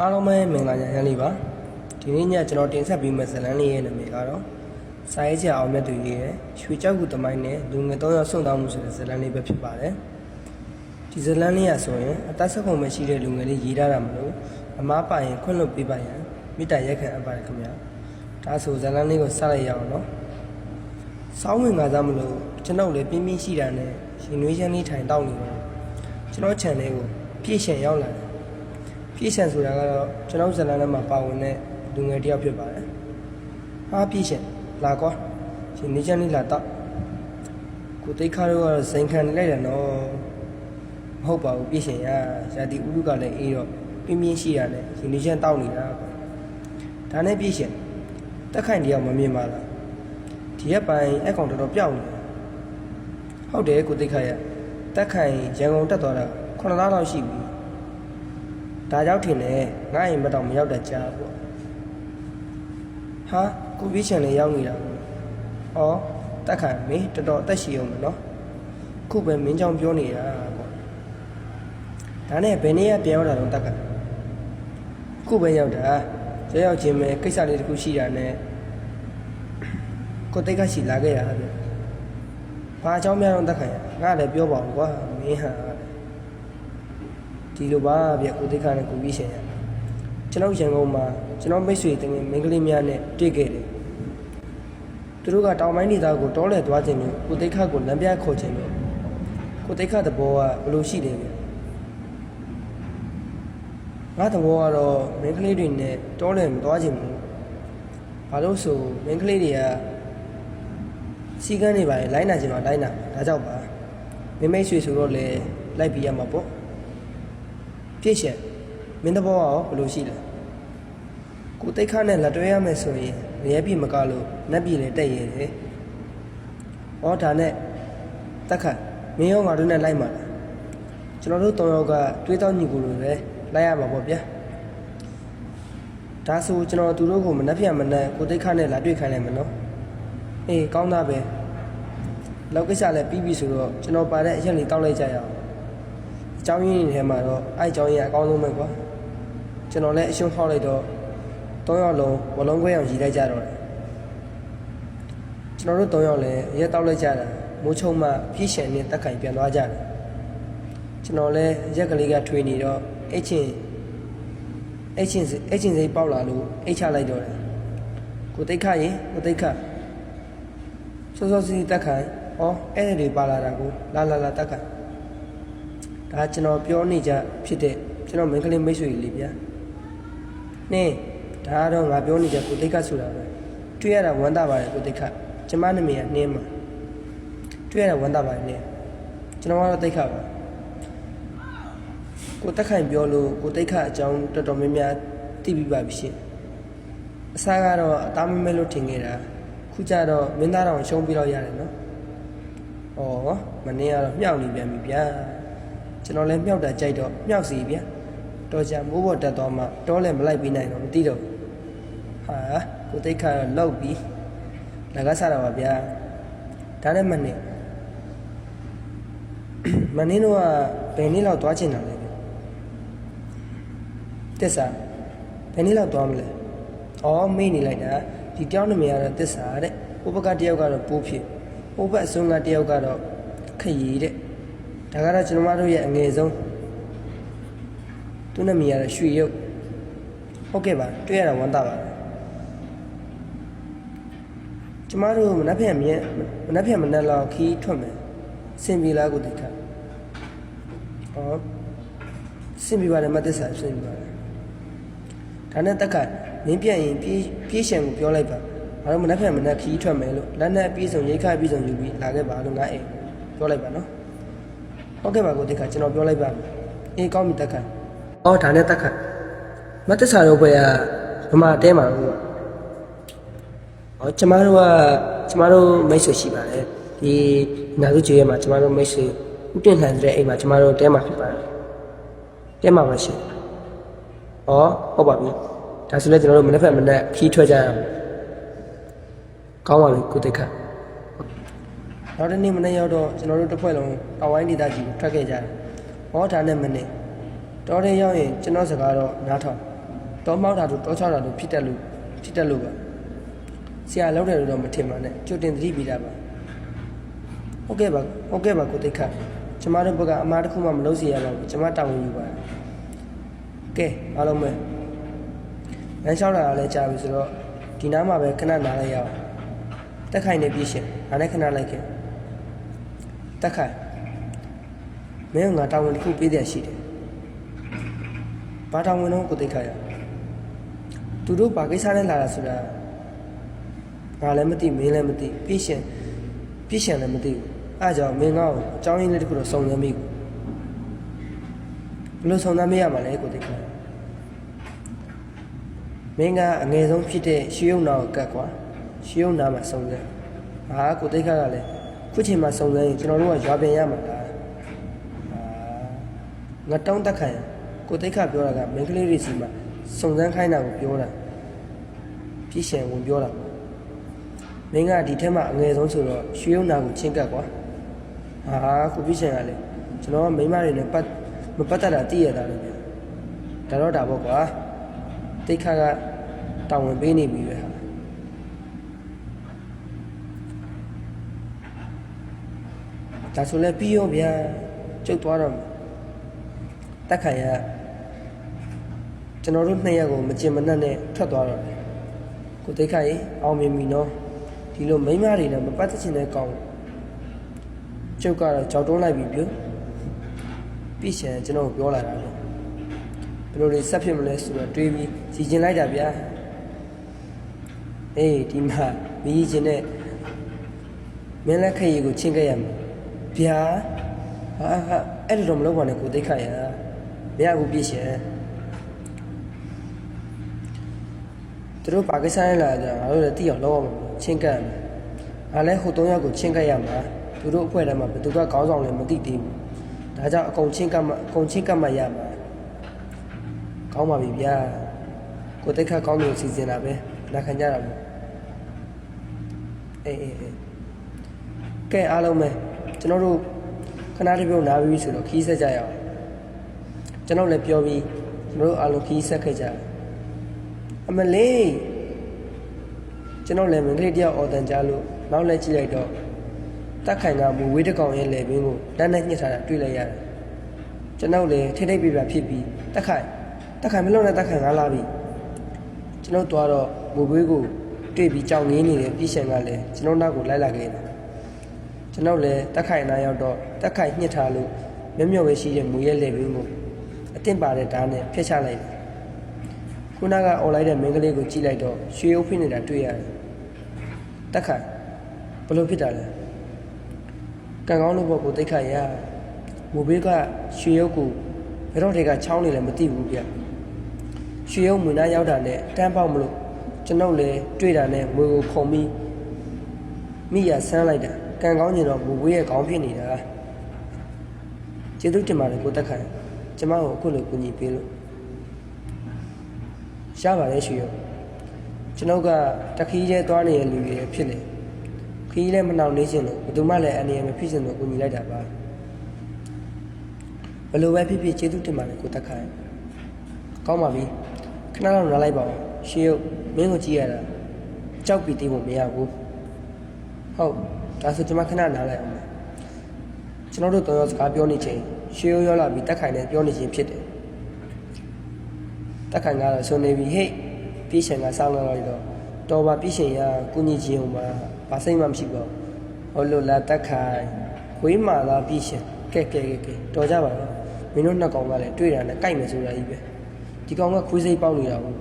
အားလုံးပဲမင်္ဂလာညချမ်းလေးပါဒီနေ့ညကျွန်တော်တင်ဆက်ပေးမယ့်ဇာတ်လမ်းလေးရဲ့နာမည်ကတော့စာရေးဆရာအောင်မြတ်သူရေးရဲ့ရွှေကြောက်ကူတမိုင်းနဲ့လူငယ်၃ယောက်ဆွန့်တောင်းမှုဆိုတဲ့ဇာတ်လမ်းလေးပဲဖြစ်ပါတယ်ဒီဇာတ်လမ်းလေးရဆိုရင်အသက်ဆက်ကုန်မရှိတဲ့လူငယ်လေးရေးထားတာမလို့အမားပါရင်ခွင့်လွှတ်ပေးပါရန်မိတ္တရက်ခံအပ်ပါတယ်ခင်ဗျာဒါဆိုဇာတ်လမ်းလေးကိုစလိုက်ရအောင်နော်စောင်းဝင်ငါသားမလို့ကျွန်တော်လည်းပြင်းပြင်းရှိတာနဲ့ရှင်နွေးချမ်းလေးထိုင်တောက်နေတော့ကျွန်တော် channel ကိုပြည့်ရှင်ရောက်လာတယ် ပြည့်ရှံဆိုတာကတော့ကျွန်တော်ဇလန်ထဲမှာပါဝင်တဲ့လူငယ်တစ်ယောက်ဖြစ်ပါတယ်။ဟာပြည့်ရှံလာကွာရှင်နေချမ်းလေးလာတော့ကိုတိတ်ခါတော့ကတော့စိန်ခံနေလိုက်တယ်နော်။မဟုတ်ပါဘူးပြည့်ရှံရရာတီဥရုကလည်းအေးတော့ပြင်းပြင်းရှိတာနဲ့ရှင်နေချမ်းတောက်နေတာကွာ။ဒါနဲ့ပြည့်ရှံတက်ခိုင်တရားမမြင်ပါလား။ဒီရက်ပိုင်းအကောင်တော်တော်ပြောက်နေတယ်။ဟုတ်တယ်ကိုတိတ်ခါရတက်ခိုင်ရန်ကုန်တက်သွားတာ9လလောက်ရှိပြီ။ ဒါကြောင့်ထင်တယ်ငါ့အိမ်မတော့မရောက်တတ်ကြပေါ့ဟာကိုပြီးချန်လေးရောက်နေတာပေါ့ဩတက်ခိုင်မင်းတော်တော်အသက်ရှည်အောင်မနော်ခုပဲမင်းကြောင့်ပြောနေတာပေါ့ဒါနဲ့ဘယ်နေ့ကပြန်ရောက်တာတော့တက်ခိုင်ခုပဲရောက်တာကြောက်ရောက်ချင်းပဲကိစ္စလေးတစ်ခုရှိတာနဲ့ကိုတိတ်ကရှိလာခဲ့ရတာဗျဘာအကြောင်းများတော့တက်ခိုင်ငါလည်းပြောပါဦးကွာမင်းဟာ ဒီလိုပါဗျကိုသိခါနဲ့ကိုပြီးရှင်ရကျွန်တော်ရန်ကုန်မှာကျွန်တော်မိတ်ဆွေတငယ်မိန်းကလေးများနဲ့တွေ့ခဲ့တယ်သူတို့ကတောင်ပိုင်းဒေသကိုတောလဲသွားခြင်းလို့ကိုသိခါကိုလမ်းပြခေါ်ခြင်းလို့ကိုသိခါသဘောကဘယ်လိုရှိတယ်ဗျငါသဘောကတော့မိန်းကလေးတွေနဲ့တောလဲမသွားခြင်းဘူးဘာလို့ဆိုမိန်းကလေးတွေကစီကန်းနေပါရင်လိုင်းနာခြင်းမှာလိုင်းနာဒါကြောင့်ပါမိမိတ်ဆွေဆိုတော့လေလိုက်ပြီးရမှာပေါ့ ပြည့်ရှက်မင်းတဘောကရောဘယ်လိုရှိလဲကိုတိတ်ခါနဲ့လက်တွဲရမယ်ဆိုရင်ရဲပြီမကလို့နက်ပြီလည်းတက်ရဲတယ်။ဩဒါနဲ့တက်ခတ်မင်းရောငါတို့နဲ့လိုက်မှာလားကျွန်တော်တို့တောင်ရောက်ကတွေးတောင်းညီကိုလိုပဲလိုက်ရမှာပေါ့ဗျာဒါဆိုကျွန်တော်သူတို့ကိုမနှက်ပြမနှက်ကိုတိတ်ခါနဲ့လာတွေ့ခိုင်းလိုက်မယ်နော်အေးကောင်းတာပဲလောက်ကိစ္စလည်းပြီးပြီဆိုတော့ကျွန်တော်ပါတဲ့အရက်လေးတောက်လိုက်ကြရအောင်အ ကြောင်းရင်းတွေထဲမှာတော့အဲ့အကြောင်းရင်းကအကောင်းဆုံးပဲကွာကျွန်တော်လည်းအရှုံးဖောက်လိုက်တော့၃ယောက်လုံးဝလုံးခွဲအောင်ရည်လိုက်ကြတော့တယ်ကျွန်တော်တို့၃ယောက်လည်းရက်တောက်လိုက်ကြတာမိုးချုံမှပြည့်ရှံနဲ့တက်ခိုင်ပြန်သွားကြတယ်ကျွန်တော်လည်းရက်ကလေးကထွေနေတော့အိတ်ချင်းအိတ်ချင်းစိအိတ်ချင်းစိပေါက်လာလို့အိတ်ချလိုက်တော့တယ်ကိုတိတ်ခရင်ကိုတိတ်ခစောစောစီးတက်ခိုင်ဩအဲ့ဒီတွေပါလာတာကိုလာလာလာတက်ခိုင် ဒါကျွန်တော်ပြောနေကြဖြစ်တဲ့ကျွန်တော်မင်္ဂလိမိတ်ဆွေလေးဗျာ။နင်းဒါကတော့ငါပြောနေကြကိုတိတ်ခတ်ဆိုတာပဲ။တွေ့ရတာဝမ်းသာပါတယ်ကိုတိတ်ခတ်။ကျမနာမည်ကနင်းမှာ။တွေ့ရတာဝမ်းသာပါတယ်နင်း။ကျွန်တော်ကတော့တိတ်ခတ်ပါ။ကိုတက်ခိုင်ပြောလို့ကိုတိတ်ခတ်အကြောင်းတော်တော်များများသိပြီးပါပြီရှင်။အစားကတော့အသားမမဲလို့ထင်ခဲ့တာ။ခုကျတော့မင်းသားတော်ရှုံးပြီးတော့ရတယ်နော်။ဩမနေ့ကတော့မြောက်နေပြန်ပြီဗျာ။ ကျွန်တော်လည်းမြောက်တာကြိုက်တော့မြောက်စီဗျာတော်ကြမိုးပေါ်တက်သွားမှတောလည်းမလိုက်ပြီးနိုင်တော့မသိတော့ဘူးဟာကိုသိခါတော့လောက်ပြီးလကစားတာပါဗျာဒါနဲ့မနေ့မနေ့တော့ဘယ်နေ့လောက်သွားချင်တာလဲဗျတက်စာဘယ်နေ့လောက်သွားမလဲအော်မေ့နေလိုက်တာဒီတောင်းနမရတော့တက်စာတဲ့ဥပကတယောက်ကတော့ပိုးဖြစ်ဥပအစုံကတယောက်ကတော့ခရီးတဲ့ ဒါကတော့ကျွန်တော်တို့ရဲ့အငယ်ဆုံးသူနဲ့မိရတဲ့ရွှေရုပ်ဟုတ်ကဲ့ပါတွေ့ရတာဝမ်းသာပါတယ်ကျမတို့မနှက်ဖြန်မြဲမနှက်ဖြန်မနှက်လောက်ခီးထွက်မယ်စင်ပြီလားကိုတိခတ်ဟောစင်ပြီပါတယ်မသက်စာစင်ပြီပါတယ်ဒါနဲ့တက်ကမင်းပြက်ရင်ပြေးပြေးရှံကိုပြောလိုက်ပါငါတို့မနှက်ဖြန်မနှက်ခီးထွက်မယ်လို့လက်နဲ့အပြေးဆုံးရိတ်ခါအပြေးဆုံးယူပြီးလာခဲ့ပါလို့ငါအိမ်ပြောလိုက်ပါနော် ဟုတ်ကဲ့ပါကိုတက်ခါကျွန်တော်ပြောလိုက်ပါမယ်အေးကောင်းပြီတက်ခါအော်ဒါနဲ့တက်ခါမတက်စာတော့ဘယ်ကမမတဲမှာလို့ဟောကျမတို့ကကျမတို့မိတ်ဆွေရှိပါတယ်ဒီနာသူကျွေးရမှာကျမတို့မိတ်ဆွေဥတင်လှန်တဲ့အိမ်မှာကျမတို့တဲမှာဖြစ်ပါတယ်တဲမှာပါရှင်ဟောဟုတ်ပါပြီဒါဆိုလည်းကျွန်တော်တို့မနေ့ကမနေ့ခီးထွက်ကြရမယ်ကောင်းပါပြီကိုတက်ခါ နောက်တစ်နေ့မနေ့ရောက်တော့ကျွန်တော်တို့တစ်ဖွဲ့လုံးတောင်ဝိုင်းဒေသကြီးကိုထွက်ခဲ့ကြတယ်။ဟောဒါနဲ့မနေ့တော်တဲ့ရောက်ရင်ကျွန်တော်စကားတော့နားထောင်တော့မောက်တာတို့တောချောက်တာတို့ဖြစ်တတ်လို့ဖြစ်တတ်လို့ပါဆရာလောက်တယ်လို့တော့မထင်ပါနဲ့ကြိုတင်သတိပေးတာပါဟုတ်ကဲ့ပါဟုတ်ကဲ့ပါကိုတိတ်ခတ်ကျမတို့ဘက်ကအမားတစ်ခုမှမလုပ်စီရပါဘူးကျမတောင်းယူပါတယ်ကဲအားလုံးပဲလမ်းလျှောက်လာတာလည်းကြာပြီဆိုတော့ဒီနားမှာပဲခဏနားလိုက်ရအောင်တက်ခိုင်နေပြည့်ရှင်ငါလည်းခဏလိုက်ခဲ့ တက်ခိုင်မင်းကငါတောင်းဝန်တစ်ခုပေးတယ်ရှိတယ်ဘာတောင်းဝန်တော့ကိုတိတ်ခတ်ရသူတို့ဘာကိစ္စနဲ့လာတာဆိုတာငါလည်းမသိမင်းလည်းမသိပြည့်ရှင်ပြည့်ရှင်လည်းမသိဘူးအဲဒါကြောင့်မင်းကောအကြောင်းရင်းလေးတစ်ခုတော့စုံစမ်းမိဘူးဘယ်လိုစုံစမ်းမရမှာလဲကိုတိတ်ခတ်မင်းကအငယ်ဆုံးဖြစ်တဲ့ရှီယုံနာကိုကတ်ကွာရှီယုံနာမှာစုံစမ်းဟာကိုတိတ်ခတ်ကလည်း ခုချိန်မှာစုံစမ်းရင်ကျွန်တော်တို့ကရွာပြန်ရမှာလားအာငါတောင်းတက်ခံရကိုတိတ်ခတ်ပြောတာကမင်းကလေးတွေစီမှာစုံစမ်းခိုင်းတာကိုပြောတာပြည့်ရှင်ဝင်ပြောတာပေါ့မင်းကဒီထက်မှအငယ်ဆုံးဆိုတော့ရှီယုံနာကိုချင်းကတ်ကွာဟာကိုပြည့်ရှင်ကလည်းကျွန်တော်ကမိန်းမတွေနဲ့ပတ်မပတ်သက်တာသိရတာလည်းဗျဒါတော့ဒါပေါ့ကွာတိတ်ခါကတောင်းဝင်ပေးနေပြီပဲဟာ ဒါဆိုလည်းပြီးရောဗျာကျုပ်သွားတော့မယ်တက်ခိုင်ကကျွန်တော်တို့နှစ်ယောက်ကိုမကျင်မနှက်နဲ့ထွက်သွားတော့တယ်ကိုတိတ်ခါရေအောင်မြင်ပြီနော်ဒီလိုမိန်းမတွေနဲ့မပတ်သက်ချင်တဲ့ကောင်ကျုပ်ကတော့ကြောက်တွန်းလိုက်ပြီပြုပြီးရှင်ကျွန်တော်ကိုပြောလာတာလေဘယ်လိုတွေဆက်ဖြစ်မလဲဆိုတော့တွေးပြီးစီကျင်လိုက်တာဗျာအေးဒီမှာမီးကျင်တဲ့မင်းလက်ခရီးကိုချင်းခဲ့ရမယ် ဗျာဟာဟာအဲ့လိုတော့မလုပ်ပါနဲ့ကိုသိခါရမရဘူးပြည့်ရှင်သူတို့ပါကိစ္စနဲ့လာကြငါတို့လည်းတိအောင်လုပ်အောင်ချင်းကပ်မယ်ငါလည်းဟိုသုံးယောက်ကိုချင်းကပ်ရမှာသူတို့အဖွဲ့ထဲမှာဘယ်သူကခေါင်းဆောင်လဲမသိသေးဘူးဒါကြောင့်အကုန်ချင်းကပ်မှအကုန်ချင်းကပ်မှရမှာကောင်းပါပြီဗျာကိုတိတ်ခတ်ကောင်းလို့စီစဉ်တာပဲလက်ခံကြတာပေါ့အေးအေးအေးကဲအားလုံးပဲ ကျွန်တော်တို့ခဏတစ်ပြုတ်နားပြီးဆိုတော့ခီးဆက်ကြရအောင်ကျွန်တော်လည်းပြောပြီးကျွန်တော်တို့အားလုံးခီးဆက်ခဲ့ကြတယ်အမလေးကျွန်တော်လည်းမင်္ဂလိတယောက်အော်တန်ကြလို့နောက်လည်းကြည့်လိုက်တော့တက်ခိုင်ကမူဝေးတစ်ကောင်ရဲ့လေပင်ကိုလက်နဲ့ညှစ်ထားတာတွေ့လိုက်ရတယ်ကျွန်တော်လည်းထိထိပ်ပြပြဖြစ်ပြီးတက်ခိုင်တက်ခိုင်မလုံးနဲ့တက်ခိုင်ငါလာပြီကျွန်တော်သွားတော့မူဘေးကိုတွေ့ပြီးကြောင်ငင်းနေတဲ့ပြည်ရှင်ကလည်းကျွန်တော်နောက်ကိုလိုက်လာခဲ့တယ် ကျွန်တော်လည်းတက်ခိုင်နားရောက်တော့တက်ခိုင်ညှစ်ထားလို့မျက်မျက်ပဲရှိတဲ့မူရဲ့လေဘင်းကိုအတင့်ပါတဲ့ဓာတ်နဲ့ဖျက်ချလိုက်တယ်ခုနက online တဲ့မင်းကလေးကိုကြည့်လိုက်တော့ရွှေရုပ်ဖိနေတာတွေ့ရတယ်တက်ခိုင်ဘလို့ဖြစ်တာလဲကံကောင်းလို့ပေါ့ကိုတိတ်ခိုင်ရမူဘေးကရွှေရုပ်ကိုဘယ်တော့တည်းကချောင်းနေလဲမသိဘူးဗျရွှေရုပ်မွေနာရောက်တာနဲ့တန်းပေါက်မလို့ကျွန်ုပ်လည်းတွေ့တာနဲ့မွေကိုခုံပြီးမိရဆန်းလိုက်တာ ကံကောင်းကျင်တော့မူဘေးရဲ့ခေါင်းဖြစ်နေတာကျေးဇူးတင်ပါတယ်ကိုတက်ခိုင်ကျမကိုအခုလိုကူညီပေးလို့ရပါတယ်ရွှေရုပ်ကျွန်ုပ်ကတခီးကျဲသွားနေတဲ့လူတွေဖြစ်နေခီးလည်းမနှောင်နေခြင်းလို့ဘယ်သူမှလည်းအနေရမဖြစ်ခြင်းလို့ကူညီလိုက်တာပါဘယ်လိုပဲဖြစ်ဖြစ်ကျေးဇူးတင်ပါတယ်ကိုတက်ခိုင်ကောင်းပါပြီခဏလောက်နားလိုက်ပါဦးရှေးရုပ်မင်းကိုကြည့်ရတာကြောက်ပြီးသိဖို့မရဘူးဟုတ် ဒါဆိုကျွန်မခဏနားလိုက်အောင်ကျွန်တော်တို့တော်တော်စကားပြောနေချိန်ရှေးရုပ်ရောက်လာပြီးတက်ခိုင်နဲ့ပြောနေချင်းဖြစ်တယ်တက်ခိုင်ကတော့ဆွနေပြီဟေ့ပြည်ရှင်ကစောင်းလာတော့တော့တော်ပါပြည်ရှင်ရကုညီချင်းဟိုမှာဘာစိတ်မှမရှိပါဘူးဟုတ်လို့လာတက်ခိုင်ခွေးမာလာပြည်ရှင်ကဲကဲကဲကဲတော်ကြပါတော့မင်းတို့နှစ်ကောင်ကလည်းတွေ့တာနဲ့ကြိုက်မယ်ဆိုတာကြီးပဲဒီကောင်ကခွေးစိတ်ပေါက်နေတာကို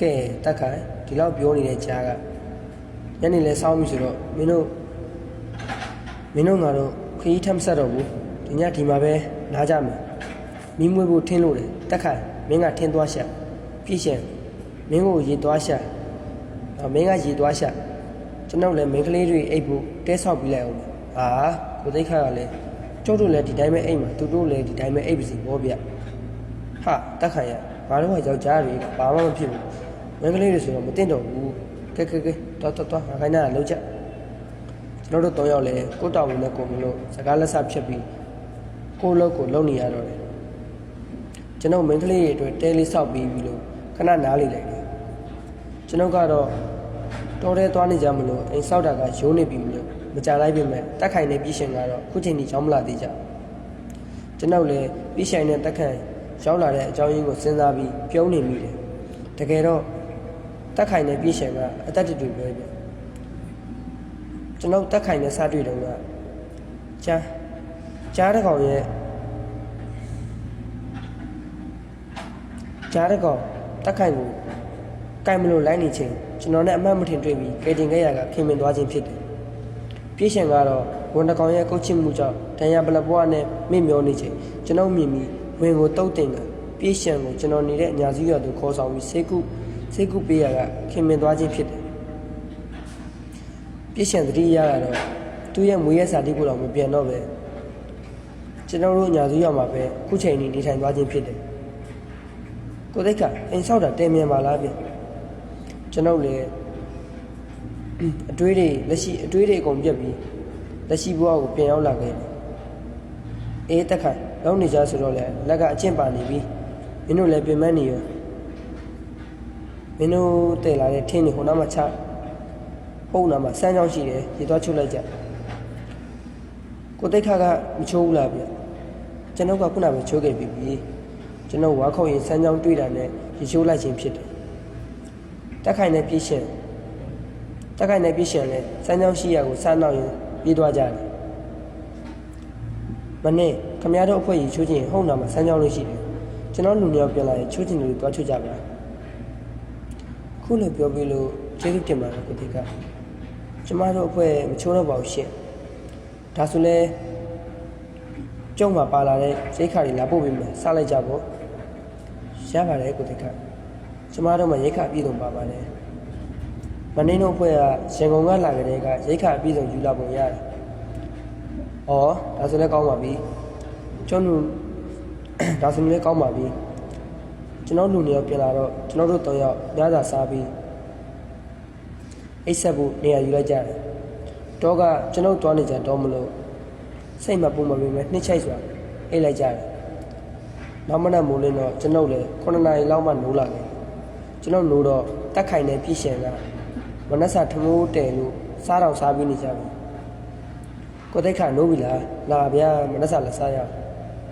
ကဲတက်ခိုင်ဒီလောက်ပြောနေတဲ့ကြားကညနေလဲစောင်းပြီဆိုတော့မင်းတို့ မင်းတို့ငါတို့ခရီးထမ်းဆက်တော့ဘူးဒီညဒီမှာပဲနားကြမယ်မိမွေးဖို့ထင်းလို့တယ်တက်ခိုင်မင်းကထင်းသွားရှာပြည့်ရှင်မင်းကိုရေသွားရှာမင်းကရေသွားရှာကျွန်တော်လည်းမင်းကလေးတွေအိပ်ဖို့တဲဆောက်ပြီးလိုက်အောင်ဟာကိုသိခါကလည်းကျုပ်တို့လည်းဒီတိုင်းပဲအိပ်မှာသူတို့လည်းဒီတိုင်းပဲအိပ်ပါစီဘောဗျဟာတက်ခိုင်ရငါတို့ကယောက်ျားတွေဘာမှမဖြစ်ဘူးမင်းကလေးတွေဆိုတော့မတင်တော့ဘူးကဲကဲကဲတော်တော်တော်ငါခိုင်းတာလောက်ချက် ကျွန်တော်တို့၃ယောက်လည်းကိုတောင်ဝင်နဲ့ကိုမလို့စကားလက်ဆဖြတ်ပြီးကိုလောက်ကိုလုံနေရတော့တယ်ကျွန်တော်မင်းကလေးတွေအတွက်တဲလေးဆောက်ပြီးပြီလို့ခခဏနားလေလိုက်တယ်ကျွန်ုပ်ကတော့တော်တဲသွားနေကြမလို့အိမ်ဆောက်တာကရိုးနေပြီမလို့မကြလိုက်ပြင်မဲ့တက်ခိုင်နေပြည်ရှင်ကတော့ခုချိန်ထိကြောင်းမလာသေးကြဘူးကျွန်ုပ်လည်းပြည်ရှင်နဲ့တက်ခိုင်ရောက်လာတဲ့အကြောင်းရင်းကိုစဉ်းစားပြီးပြုံးနေမိတယ်တကယ်တော့တက်ခိုင်နဲ့ပြည်ရှင်ကအသက်တူတူပဲဗျ ကျွန်ုပ်တက်ခိုင်နဲ့စားတွေ့တော့ကကြားကြားတစ်ကောင်ရဲ့ကြားတစ်ကောင်တက်ခိုင်ကိုကင်မလို့လိုက်နေချင်းကျွန်တော်နဲ့အမှတ်မထင်တွေ့ပြီးကေတင်ခဲ့ရကခင်မင်သွားခြင်းဖြစ်တယ်ပြည်ရှင်ကတော့ဝန်တကောင်ရဲ့ကုတ်ချစ်မှုကြောင့်ဒဏ်ရာပလက်ပွားနဲ့မိမျောနေချင်းကျွန်တော်မြင်ပြီးဝင်ကိုတုတ်တင်ကပြည်ရှင်ကိုကျွန်တော်နေတဲ့အညာစည်းရသူခေါ်ဆောင်ပြီးစေကုစေကုပေးရကခင်မင်သွားခြင်းဖြစ်တယ် ပြည့်ရှင်သတိရတာတော့သူ့ရဲ့မွေးရစာတိကိုတော့မပြန်တော့ပဲကျွန်တော်တို့ညာစုရောက်မှာပဲခုချိန်นี้နေထိုင်သွားခြင်းဖြစ်တယ်ကိုသိက္ခအိမ်ဆောက်တာတင်မြန်ပါလားဗျကျွန်တော်လည်းအတွေးတွေလက်ရှိအတွေးတွေအကုန်ပြတ်ပြီးလက်ရှိဘဝကိုပြန်ရောက်လာခဲ့တယ်အေးတက်ခိုင်လောက်နေကြဆိုတော့လေလက်ကအကျင့်ပါနေပြီမင်းတို့လည်းပြင်မနေရောမင်းတို့တည်လာတဲ့ထင်းတွေဟိုနားမှာချ ဟုတ်နာမှာစမ်းချောင်းရှိတယ်ရေသွားချုပ်လိုက်ကြကိုတိတ်ခါကမချိုးဘူးလားဗျကျွန်တော်ကခုနကပဲချိုးခဲ့ပြီးပြီကျွန်တော်ဝါခေါက်ရင်စမ်းချောင်းတွေးတာနဲ့ရေချိုးလိုက်ခြင်းဖြစ်တယ်တက်ခိုင်နဲ့ပြည့်ရှင်တက်ခိုင်နဲ့ပြည့်ရှင်လဲစမ်းချောင်းရှိရကိုစမ်းတော့ရင်ပြေးသွားကြတယ်မနေ့ခမရတို့အဖွဲ့ကြီးချိုးခြင်းဟုတ်နာမှာစမ်းချောင်းလို့ရှိတယ်ကျွန်တော်လူမျိုးပြန်လာရင်ချိုးခြင်းတွေသွားချိုးကြပါခုလိုပြောပြီးလို့ကျေးဇူးတင်ပါတယ်ကိုတိတ်က ကျမတို့အဖွဲ့မချိုးတော့ပါဘူးရှင့်ဒါဆိုလဲကျုံမှာပါလာတဲ့ရိတ်ခါတွေလာပို့ပေးမယ်စလိုက်ကြပေါ့ရပါတယ်ကိုတိတ်ခကျမတို့မှရိတ်ခါအပြည့်စုံပါပါတယ်မင်းတို့အဖွဲ့ကရန်ကုန်ကလာကြတဲ့ကရိတ်ခါအပြည့်စုံယူလာပုံရတယ်ဩဒါဆိုလဲကောင်းပါပြီကျုံတို့ဒါဆိုလည်းကောင်းပါပြီကျွန်တော်လူနေရောက်ပြန်လာတော့ကျွန်တော်တို့တော့ရောက်ညစာစားပြီး အိတ်ဆက်ဖို့နေရာယူလိုက်ကြတယ်။တော့ကကျွန်ုပ်သွားနေကြတော့မလို့စိတ်မပူမပင်ပဲနှိမ့်ချိုက်စွာအိတ်လိုက်ကြတယ်။နောက်မနက်မိုးလင်းတော့ကျွန်ုပ်လည်း9နာရီလောက်မှနိုးလာတယ်။ကျွန်ုပ်နိုးတော့တက်ခိုင်တဲ့ပြည်ရှင်ကမနက်စာထမိုးတယ်လို့စားတော့စားပြီးနေကြတယ်။ကိုသိက်ခါနိုးပြီလား။လာဗျာမနက်စာလည်းစားရအောင်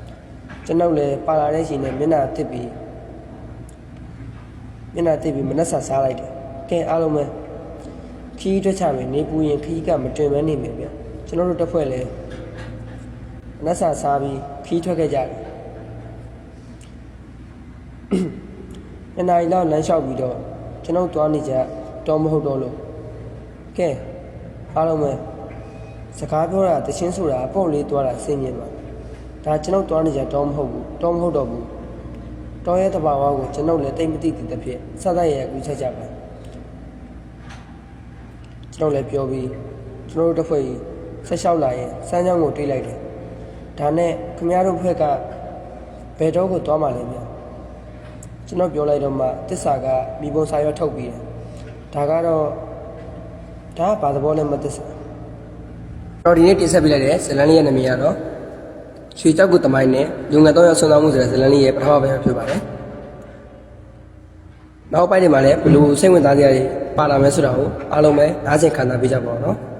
။ကျွန်ုပ်လည်းပါလာတဲ့ရှင်နဲ့မျက်နှာတစ်ပြီးမျက်နှာတစ်ပြီးမနက်စာစားလိုက်တယ်။ကဲအားလုံးပဲ ခီးတွက်ချမယ်နေပူရင်ခီးကမတွင်မနေမယ်ဗျကျွန်တော်တို့တစ်ဖွဲ့လဲနတ်ဆာစားပြီးခီးထွက်ခဲ့ကြတယ်အနိုင်လောက်လမ်းလျှောက်ပြီးတော့ကျွန်တော်သွားနေကြတော့မဟုတ်တော့လို့ကဲအားလုံးပဲစကားပြောတာတချင်းဆိုတာအပေါ့လေးသွားတာစင်မြင်ပါဒါကျွန်တော်သွားနေကြတော့မဟုတ်ဘူးတော့မဟုတ်တော့ဘူးတော်ရဲ့တဘာဝကိုကျွန်တော်လည်းတိတ်မသိသေးတဲ့ဖြစ်စသရဲ့ကူချက်ကြပါ ကျွန်တော်လည်းပြောပြီးကျွန်တော်တို့တစ်ဖွဲ့ကြီးဆက်လျှောက်လာရင်စမ်းချောင်းကိုတွေးလိုက်တယ်။ဒါနဲ့ခင်ဗျားတို့ဘက်ကဘယ်တော့ကိုသွားမှလဲဗျ။ကျွန်တော်ပြောလိုက်တော့မှတစ္ဆာကမိဘစာရွက်ထုတ်ပြီးတယ်။ဒါကတော့ဒါကဘာသဘောလဲမသစ္စာ။တော့ဒီနေ့တင်ဆက်ပေးလိုက်တဲ့ဇလန်လေးရဲ့နာမည်ကတော့ရွှေကြောက်ကူတမိုင်းနဲ့လူငယ်တော့ရဆွမ်းသားမှုဆိုတဲ့ဇလန်လေးရဲ့ပထမပိုင်းဖြစ်ပါတယ်။ နောက်ပိုင်းတွေမှာလည်းဘယ်လိုစိတ်ဝင်စားစရာတွေပါလာမယ်ဆိုတာကိုအားလုံးပဲနားဆင်ခံစားပေးကြပါဦးနော်။